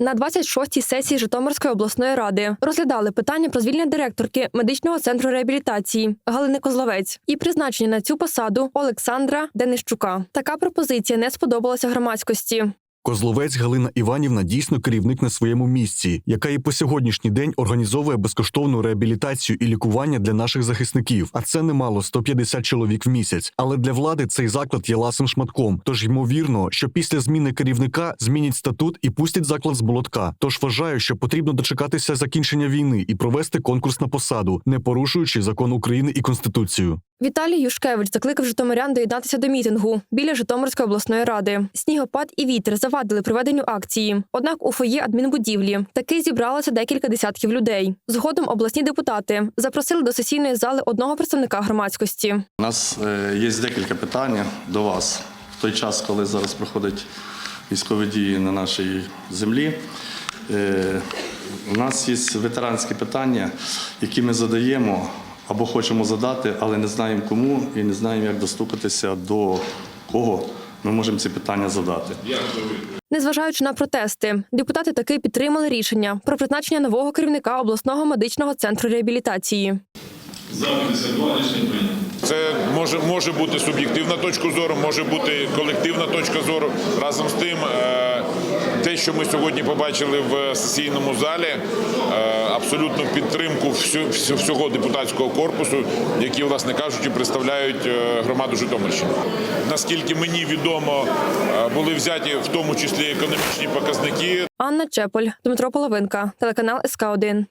На 26-й сесії Житомирської обласної ради розглядали питання про звільнення директорки медичного центру реабілітації Галини Козловець і призначення на цю посаду Олександра Денищука. Така пропозиція не сподобалася громадськості. Козловець Галина Іванівна дійсно керівник на своєму місці, яка і по сьогоднішній день організовує безкоштовну реабілітацію і лікування для наших захисників. А це немало 150 чоловік в місяць. Але для влади цей заклад є ласим шматком. Тож ймовірно, що після зміни керівника змінять статут і пустять заклад з молотка. Тож вважаю, що потрібно дочекатися закінчення війни і провести конкурс на посаду, не порушуючи закон України і конституцію. Віталій Юшкевич закликав житомирян доєднатися до мітингу біля Житомирської обласної ради. Снігопад і вітер завадили проведенню акції. Однак у фоє адмінбудівлі таки зібралося декілька десятків людей. Згодом обласні депутати запросили до сесійної зали одного представника громадськості. У нас е, є декілька питань до вас. В той час, коли зараз проходять військові дії на нашій землі, е, у нас є ветеранські питання, які ми задаємо або хочемо задати, але не знаємо кому і не знаємо, як достукатися до кого ми можемо ці питання задати. Незважаючи на протести, депутати таки підтримали рішення про призначення нового керівника обласного медичного центру реабілітації. За 52 рішення прийнято. Це може, може бути суб'єктивна точка зору, може бути колективна точка зору. Разом з тим, е, що ми сьогодні побачили в сесійному залі, е, абсолютну підтримку всього депутатського корпусу, які, власне кажучи, представляють е, громаду Житомирщини. Наскільки мені відомо, е, були взяті в тому числі економічні показники Анна Чеполь, Дмитро Половинка, телеканал СК 1